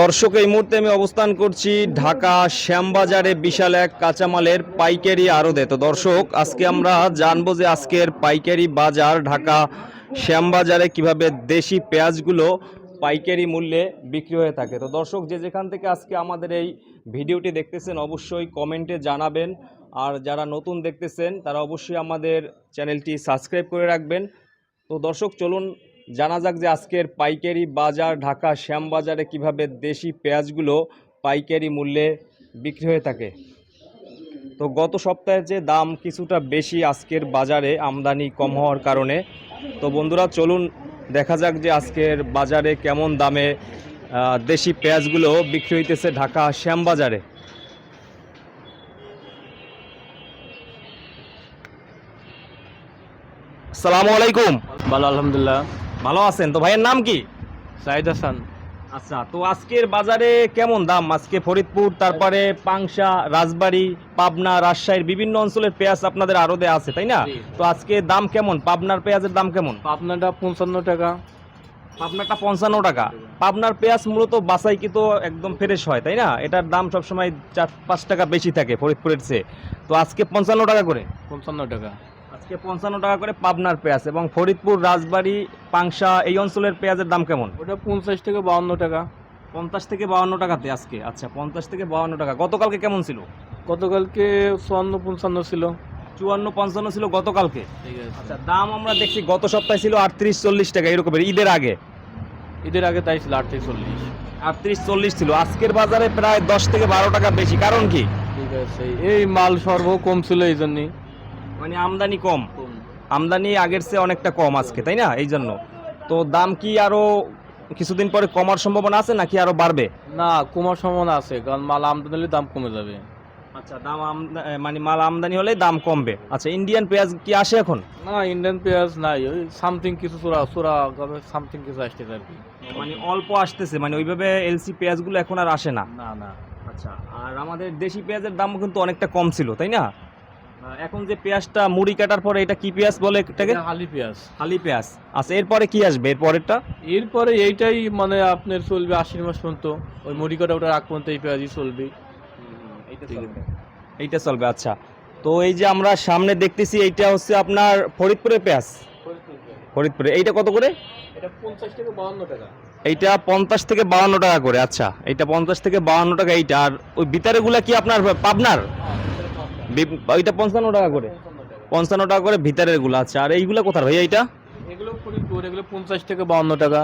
দর্শক, এই মুহূর্তে আমি অবস্থান করছি ঢাকা শ্যামবাজারে বিশাল এক কাঁচামালের পাইকারি আড়তে। তো দর্শক, আজকে আমরা জানব যে আজকের পাইকারি বাজার ঢাকা শ্যামবাজারে কীভাবে দেশি পেঁয়াজগুলো পাইকারি মূল্যে বিক্রি হয়ে থাকে। তো দর্শক, যে যেখান থেকে আজকে আমাদের এই ভিডিওটি দেখতেছেন, অবশ্যই কমেন্টে জানাবেন। আর যারা নতুন দেখতেছেন, তারা অবশ্যই আমাদের চ্যানেলটি সাবস্ক্রাইব করে রাখবেন। তো দর্শক, চলুন জানা যাক যে আজকের পাইকারি বাজার ঢাকা শ্যামবাজারে কীভাবে দেশি পেঁয়াজগুলো পাইকারি মূল্যে বিক্রি হয়ে থাকে। তো গত সপ্তাহের যে দাম কিছুটা বেশি আজকের বাজারে আমদানি কম হওয়ার কারণে, তো বন্ধুরা চলুন দেখা যাক যে আজকের বাজারে কেমন দামে দেশি পেঁয়াজগুলো বিক্রি হইতেছে ঢাকা শ্যামবাজারে। আসসালামু আলাইকুম। ভালো, আলহামদুলিল্লাহ। ভালো আছেন? তো ভাইয়ের নাম কি? সাইদ হাসান। আচ্ছা তো আজকের বাজারে কেমন দাম? আজকে ফরিদপুর তারপরে পাংশা রাজবাড়ী পাবনা রাজশাহীর বিভিন্ন অঞ্চলের পেঁয়াজ আপনাদের আরদে আছে তাই না? তো আজকে দাম কেমন? পাবনার পেঁয়াজের দাম কেমন? পাবনাটা পঞ্চান্ন টাকা। পাবনাটা পঞ্চান্ন টাকা। পাবনার পেঁয়াজ মূলত বাসাইকৃত একদম ফ্রেশ হয় তাই না? এটার দাম সবসময় চার পাঁচ টাকা বেশি থাকে ফরিদপুরের চেয়ে। তো আজকে পঞ্চান্ন টাকা করে। পঞ্চান্ন টাকা। আজকে পঞ্চান্ন টাকা করে পাবনার পেঁয়াজ এবং ফরিদপুর রাজবাড়ি পাংশা এই অঞ্চলের পেঁয়াজের দাম কেমন? ওটা পঞ্চাশ থেকে বাউন্ন টাকা। পঞ্চাশ থেকে বাউন্ন টাকাতে আজকে। আচ্ছা পঞ্চাশ থেকে বাউন্ন টাকা। গতকালকে কেমন ছিল? গতকালকে চুয়ান্ন পঞ্চান্ন ছিল। চুয়ান্ন পঞ্চান্ন ছিল গতকালকে? আচ্ছা দাম আমরা দেখছি গত সপ্তাহে ছিল আটত্রিশ চল্লিশ টাকা এরকমের। ঈদের আগে? ঈদের আগে তাই ছিল আট থেকে চল্লিশ। আটত্রিশ চল্লিশ ছিল। আজকের বাজারে প্রায় দশ থেকে বারো টাকা বেশি। কারণ কি? ঠিক আছে। এই মাল সর্ব কম ছিল এই জন্যই। মানে আমদানি কম। আমদানি আগের চেয়ে অনেকটা কম আজকে তাই না? এই জন্য। তো দাম কি আরও কিছুদিন পরে কমার সম্ভাবনা আছে নাকি আরও বাড়বে? না কমার সম্ভাবনা আছে কারণ মাল আমদানি হলে দাম কমে যাবে। আচ্ছা দাম মানে মাল আমদানি হলে দাম কমবে। আচ্ছা ইন্ডিয়ান পেঁয়াজ কি আসে এখন? না ইন্ডিয়ান পেঁয়াজ নাই ওই সামথিং কিছু চোরা চোরা সামথিং কিছু আসতেছে আর কি। মানে অল্প আসতেছে মানে ওইভাবে এলসি পেঁয়াজগুলো এখন আর আসে না। না না। আচ্ছা আর আমাদের দেশি পেঁয়াজের দামও কিন্তু অনেকটা কম ছিল তাই না? এখন যে পেঁয়াজটা মুড়ি কাটার পরে এটা কি পেঁয়াজ বলে এটাকে? এটা হালি পেঁয়াজ। হালি পেঁয়াজ। আচ্ছা এরপরে কি আসবে? এর পরেরটা এরপরে এইটাই মানে আপনার চলবে আশির মাস পর্যন্ত। ওই মুড়ি কাটা ওটার আগ পর্যন্ত এই পেঁয়াজই চলবে। এইটা চলবে। আচ্ছা। তো এই যে আমরা সামনে দেখতেছি এইটা হচ্ছে আপনার ফরিদপুরের পেঁয়াজ। ফরিদপুরে। এইটা কত করে? এটা পঞ্চাশ থেকে বাউন্ন টাকা। এইটা পঞ্চাশ থেকে বাউন্ন টাকা করে আচ্ছা। এইটা পঞ্চাশ থেকে বাউন্ন টাকা এইটা। আর ওই বিতারেগুলা কি আপনার পাবনার? বি- ওইটা পঞ্চান্ন টাকা করে। পঞ্চান্ন টাকা করে ভিতরেরগুলো। আচ্ছা আর এইগুলা কোথার ভাই এইটা? এগুলো ফরিদপুর এগুলো পঞ্চাশ থেকে বাউন্ন টাকা।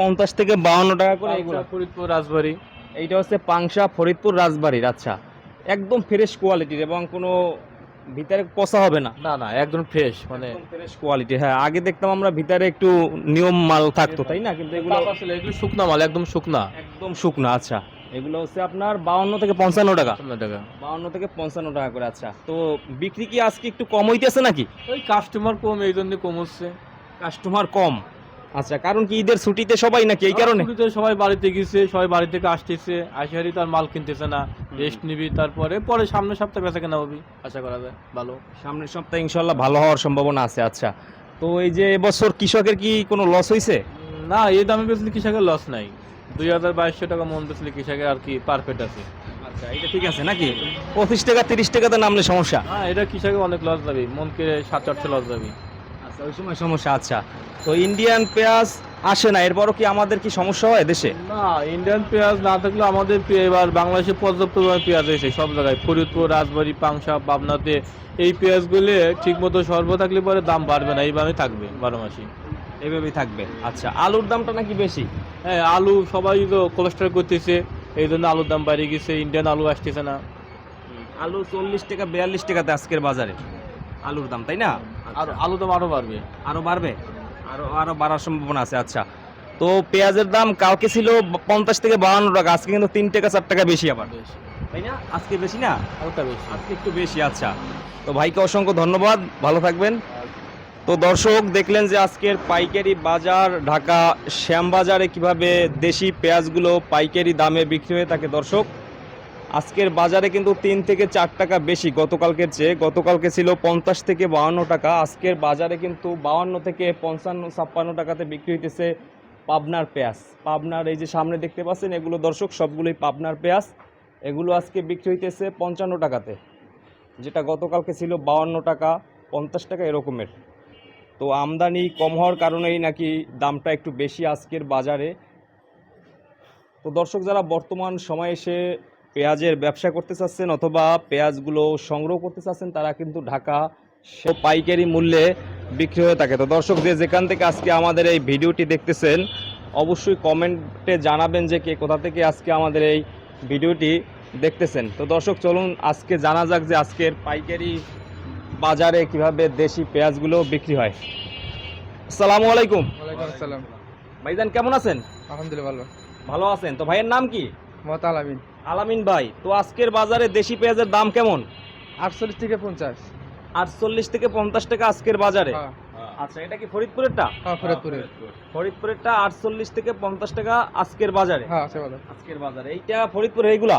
পঞ্চাশ থেকে বাউন্ন টাকা করে এইগুলা পাংশা, ফরিদপুর রাজবাড়ি। এইটা হচ্ছে পাংশা ফরিদপুর রাজবাড়ির। আচ্ছা একদম ফ্রেশ কোয়ালিটির এবং কোনো ভিতরে পচা হবে না। না না একদম ফ্রেশ মানে ফ্রেশ কোয়ালিটি হ্যাঁ। আগে দেখতাম আমরা ভিতরে একটু নিয়ম মাল থাকতো তাই না? কিন্তু এগুলো এগুলো শুকনা মাল একদম শুকনা। একদম শুকনা আচ্ছা। এগুলো হচ্ছে আপনার বাউন্ন থেকে পঞ্চান্ন টাকা। টাকা। বাউন্ন থেকে পঞ্চান্ন টাকা করে আচ্ছা। তো বিক্রি কি আজকে একটু কম হইতেছে নাকি? ওই কাস্টমার কম এই জন্য কম হচ্ছে। কাস্টমার কম। আচ্ছা কারণ কি ঈদের ছুটিতে সবাই নাকি এই কারণে? ছুটিতে সবাই বাড়িতে গেছে সবাই বাড়ি থেকে আসতেছে। আসিহারি তার মাল কিনতেছে না। রেস্ট নিবি তারপরে পরে সামনের সপ্তাহে বেচা কেনা হবি। আশা করা যায় ভালো। সামনের সপ্তাহে ইনশাল্লাহ ভালো হওয়ার সম্ভাবনা আছে আচ্ছা। তো এই যে এবছর কৃষকের কি কোনো লস হয়েছে না এই দামে বেচলে কৃষকের লস নাই। দুই হাজার বাইশশো টাকা মন বেচলে কৃষকের আর কি পারফেক্ট আছে। আচ্ছা এটা ঠিক আছে নাকি? পঁচিশ টাকা তিরিশ টাকাতে নামলে সমস্যা? হ্যাঁ এটা কৃষকের অনেক লস যাবে মনকে সাত আটশো লস যাবে আচ্ছা ওই সময় সমস্যা আচ্ছা। তো ইন্ডিয়ান পেঁয়াজ আসে না এরপরও কি আমাদের কি সমস্যা হয় দেশে? না ইন্ডিয়ান পেঁয়াজ না থাকলে আমাদের এবার বাংলাদেশে পর্যাপ্ত পরিমাণে পেঁয়াজ হয়েছে সব জায়গায়। ফরিদপুর রাজবাড়ী পাংশা পাবনাতে এই পেঁয়াজগুলি ঠিক মতো সর্ব থাকলে পরে দাম বাড়বে না এইভাবে থাকবে বারো মাসি এইভাবেই থাকবে। আচ্ছা আলুর দামটা নাকি বেশি? হ্যাঁ আলু সবাই তো কোলেস্ট্রল করতেছে এই জন্য আলুর দাম বেড়ে গেছে ইন্ডিয়ান আলু আসতেছে না। আলু চল্লিশ টাকা বিয়াল্লিশ টাকাতে আজকের বাজারে আলুর দাম তাই না? আর আলু দাম আরও বাড়বে। আরও বাড়বে? আরও আরও বাড়ার সম্ভাবনা আছে আচ্ছা। তো পেঁয়াজের দাম কালকে ছিল পঞ্চাশ থেকে বাহান্ন টাকা আজকে কিন্তু তিন টাকা চার টাকা বেশি আবার। তাই না? আজকে বেশি না? আজকে একটু বেশি আচ্ছা। তো ভাইকে অসংখ্য ধন্যবাদ ভালো থাকবেন। তো দর্শক, দেখলেন যে আজকের পাইকারি বাজার, ঢাকা শ্যামবাজারে কীভাবে দেশি পেঁয়াজগুলো পাইকারি দামে বিক্রি হয়ে থাকে দর্শক। আজকের বাজারে কিন্তু তিন থেকে চার টাকা বেশি, গতকালকের চেয়ে। গতকালকে ছিল পঞ্চাশ থেকে বাউান্ন টাকা, আজকের বাজারে কিন্তু বাউান্ন থেকে পঞ্চান্ন, ছাপ্পান্ন টাকাতে বিক্রি হইতেছে পাবনার পেঁয়াজ। পাবনার এই যে সামনে দেখতে পাচ্ছেন, এগুলো দর্শক, সবগুলোই পাবনার পেঁয়াজ। এগুলো আজকে বিক্রি হইতেছে পঞ্চান্ন টাকাতে, যেটা গতকালকে ছিল বাউান্ন টাকা, পঞ্চাশ টাকা এরকমের। তো আমদানি কম হওয়ার কারণেই নাকি দামটা একটু বেশি আজকের বাজারে। তো দর্শক, যারা বর্তমান সময়ে এসে পেঁয়াজের ব্যবসা করতে চাচ্ছেন অথবা পেঁয়াজগুলো সংগ্রহ করতে চাচ্ছেন, তারা কিন্তু ঢাকা সে পাইকারি মূল্যে বিক্রি হয়ে থাকে। তো দর্শক, যে যেখান থেকে আজকে আমাদের এই ভিডিওটি দেখতেছেন, অবশ্যই কমেন্টে জানাবেন যে কে কোথা থেকে আজকে আমাদের এই ভিডিওটি দেখতেছেন। তো দর্শক, চলুন আজকে জানা যাক যে আজকের পাইকারি বাজারে কীভাবে দেশি পেঁয়াজগুলো বিক্রি হয়। আসসালামু আলাইকুম। ওয়ালাইকুম আসসালাম। ভাইজান কেমন আছেন? আলহামদুলিল্লাহ ভালো। ভালো আছেন? তো ভাইয়ের নাম কি? আলামিন। আলামিন ভাই তো আজকের বাজারে দেশি পেঁয়াজের দাম কেমন? আটচল্লিশ থেকে পঞ্চাশ। আটচল্লিশ থেকে পঞ্চাশ টাকা আজকের বাজারে। হ্যাঁ। আচ্ছা এটা কি ফরিদপুরেরটা? হ্যাঁ ফরিদপুরে ফরিদপুরেরটা আটচল্লিশ থেকে পঞ্চাশ টাকা আজকের বাজারে। হ্যাঁ আজকের বাজারে। এইটা ফরিদপুর এইগুলা?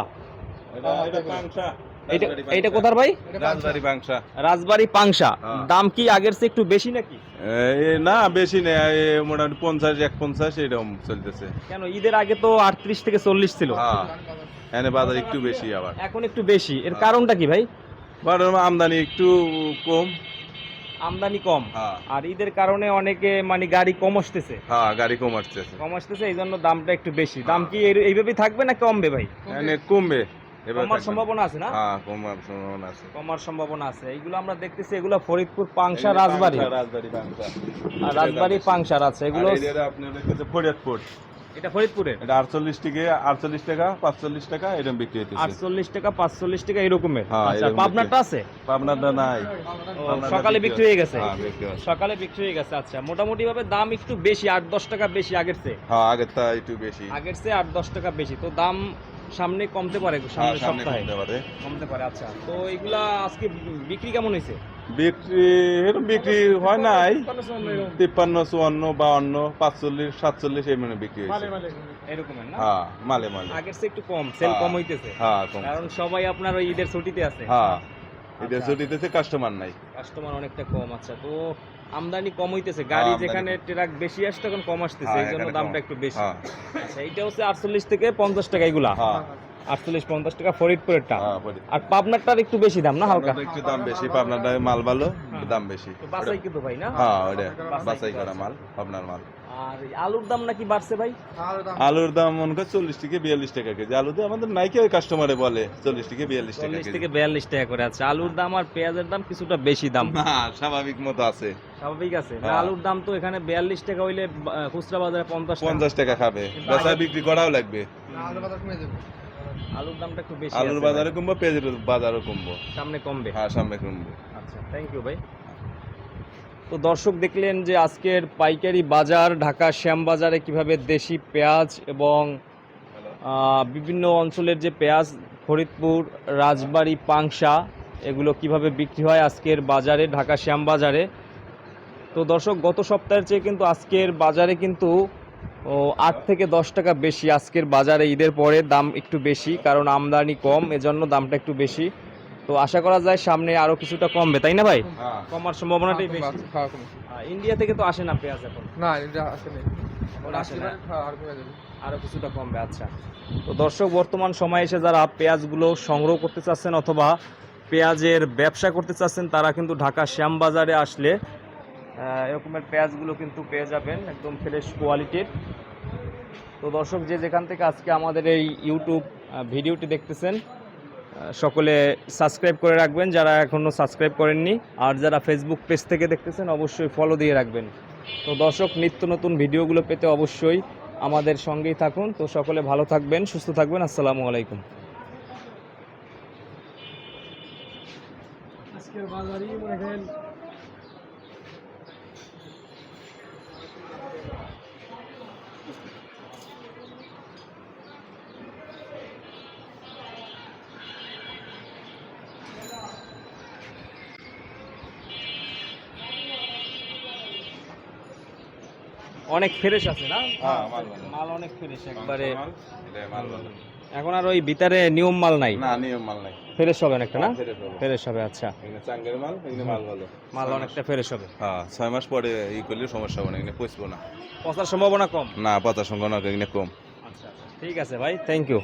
এইটা এইটা কোথার ভাই? রাজবাড়ি বাংশা রাজবাড়ি পাংশা। হ্যাঁ। দাম কি আগের চেয়ে একটু বেশি নাকি? এ, না বেশি নেই। মোটামুটি পঞ্চাশ এক পঞ্চাশ এরকম চলতেছে। কেন? ঈদের আগে তো আটত্রিশ থেকে চল্লিশ ছিল। হ্যাঁ। বাজার একটু বেশি আবার। এখন একটু বেশি। এর কারণটা কি ভাই? আমদানি একটু কম। আমদানি কম। হ্যাঁ। আর ঈদের কারণে অনেকে মানে গাড়ি কম আসতেছে। হ্যাঁ গাড়ি কম আসতেছে। কম আসতেছে এই জন্য দামটা একটু বেশি। দাম কি এই- এইভাবেই থাকবে না কমবে ভাই? কমবে। কমার সম্ভাবনা আছে না? হ্যাঁ কমার সম্ভাবনা আছে। কমার সম্ভাবনা আছে। এইগুলো আমরা দেখতেছি এগুলো ফরিদপুর পাংশা রাজবাড়ি। রাজবাড়ি আর রাজবাড়ি পাংশার আছে। এগুলো আপনার ফরিদপুর। এটা ফরিদপুরের এটা আটচল্লিশ থেকে আটচল্লিশ টাকা পাঁচচল্লিশ টাকা এরকম বিক্রি আটচল্লিশ টাকা পাঁচচল্লিশ টাকা এরকমের? হ্যাঁ, আচ্ছা পাবনারটা আছে? পাবনারটা নাই। সকালে বিক্রি হয়ে গেছে? হ্যাঁ। সকালে বিক্রি হয়ে গেছে আচ্ছা। মোটামুটি ভাবে দাম একটু বেশি আট দশ টাকা বেশি আগের চেয়ে। হ্যাঁ আগের তা একটু বেশি। আগের চেয়ে আট দশ টাকা বেশি। তো দাম সামনে কমতে পারে হ্যাঁ, সামনে সপ্তাহে? কমতে পারে। কমতে পারে আচ্ছা। তো এগুলা আজকে বিক্রি কেমন হয়েছে? বিক্রি এরকম বিক্রি হয় নাই। তিপ্পান্ন চুয়ান্ন বাউন্ন পাঁচচল্লিশ সাতচল্লিশ এই মানে বিক্রি হয়েছে। এরকমের না? হ্যাঁ মালে মালে। আগের চেয়ে একটু কম সেল হ্যাঁ। কম হইতেছে। হ্যাঁ কম কারণ সবাই আপনার ওই ঈদের ছুটিতে আছে। হ্যাঁ এদের আচ্ছা। ছুটিতেছে কাস্টমার নাই। কাস্টমার অনেকটা কম আচ্ছা। তো আমদানি কম হইতেছে গাড়ি যেখানে ট্রাক বেশি আসছে তখন কম আসতেছে হ্যাঁ, এই জন্য দামটা একটু বেশি। হ্যাঁ। আচ্ছা এইটা হচ্ছে আটচল্লিশ থেকে পঞ্চাশ টাকা এগুলা। হ্যাঁ। আটচল্লিশ পঞ্চাশ টাকা ফরিদপুরেরটা হ্যাঁ আর পাবনারটার একটু বেশি দাম না হালকা? একটু দাম বেশি পাবনারটা মাল ভালো দাম বেশি। বাসাই কিন্তু ভাই না? হ্যাঁ ওটা বাছাই করা মাল পাবনার মাল। আর আলুর দাম নাকি বাড়ছে ভাই? আলুর দাম। মনে কর চল্লিশ থেকে বিয়াল্লিশ টাকা কেজি। আলুতে আমাদের নাইকে ওই কাস্টমারে বলে চল্লিশ থেকে বিয়াল্লিশ টাকা চল্লিশ থেকে বিয়াল্লিশ টাকা করে। আছে আলুর দাম আর পেঁয়াজের দাম কিছুটা বেশি দাম। স্বাভাবিক মতো আছে। স্বাভাবিক আছে। হ্যাঁ। আলুর দাম তো এখানে বিয়াল্লিশ টাকা হইলে খুচরা বাজারে পঞ্চাশ টাকা। পঞ্চাশ টাকা খাবে। বেচা বিক্রি করাও লাগবে। আলু বাজার কমে যাবে। আলুর দামটা একটু বেশি আলুর বাজারে কমবো পেঁয়াজের বাজারও কমবো। সামনে কমবে? হ্যাঁ সামনে কমবো। আচ্ছা থ্যাংক ইউ ভাই। তো দর্শক দেখলেন যে আজকের পাইকারি বাজার ঢাকা শ্যামবাজারে কীভাবে দেশি পেঁয়াজ এবং বিভিন্ন অঞ্চলের যে পেঁয়াজ ফরিদপুর রাজবাড়ি পাংশা এগুলো কীভাবে বিক্রি হয় আজকের বাজারে ঢাকা শ্যামবাজারে তো দর্শক গত সপ্তাহের চেয়ে কিন্তু আজকের বাজারে কিন্তু ও আট থেকে দশ টাকা বেশি আজকের বাজারে ঈদের পরে দাম একটু বেশি কারণ আমদানি কম এজন্য দামটা একটু বেশি। তো আশা করা যায় সামনে আরও কিছুটা কমবে তাই না ভাই? হ্যাঁ। কমার সম্ভাবনাটাই বেশি। হ্যাঁ কমে আহ, ইন্ডিয়া থেকে তো আসে না পেঁয়াজ এখন? না এখন আসে না? হ্যাঁ আর কমে যাবে। আরও কিছুটা কমবে আচ্ছা। তো দর্শক বর্তমান সময়ে এসে যারা পেঁয়াজগুলো সংগ্রহ করতে চাচ্ছেন অথবা পেঁয়াজের ব্যবসা করতে চাচ্ছেন তারা কিন্তু ঢাকা শ্যামবাজারে আসলে এরকমের পেঁয়াজগুলো কিন্তু পেয়ে যাবেন, একদম ফ্রেশ কোয়ালিটির তো দর্শক, যে যেখান থেকে আজকে আমাদের এই ইউটিউব ভিডিওটি দেখতেছেন সকলে সাবস্ক্রাইব করে রাখবেন, যারা এখনও সাবস্ক্রাইব করেননি, আর যারা ফেসবুক পেজ থেকে দেখতেছেন, অবশ্যই ফলো দিয়ে রাখবেন। তো দর্শক, নিত্য নতুন ভিডিওগুলো পেতে অবশ্যই আমাদের সঙ্গেই থাকুন। তো সকলে ভালো থাকবেন, সুস্থ থাকবেন, আসসালামু আলাইকুম। আজকের বাজারই মনে অনেক ফ্রেশ আছে না? হ্যাঁ, মাল অনেক ফ্রেশ একবারে। মাল, মাল ভালো। এখন আর ওই ভিতরে নিয়ম মাল নাই? না নিয়ম মাল নাই। ফ্রেশ হবে অনেকটা না? ফ্রেশ হবে। আচ্ছা। চাঙ্গের মাল এখানে মাল ভালো। মাল অনেকটা ফ্রেশ হবে। হ্যাঁ ছয় মাস পরে ই করলে সমস্যা হবে না এখানে পচবো না। পচার সম্ভাবনা কম? না পচার সম্ভাবনা এখানে কম। আচ্ছা ঠিক আছে ভাই থ্যাংক ইউ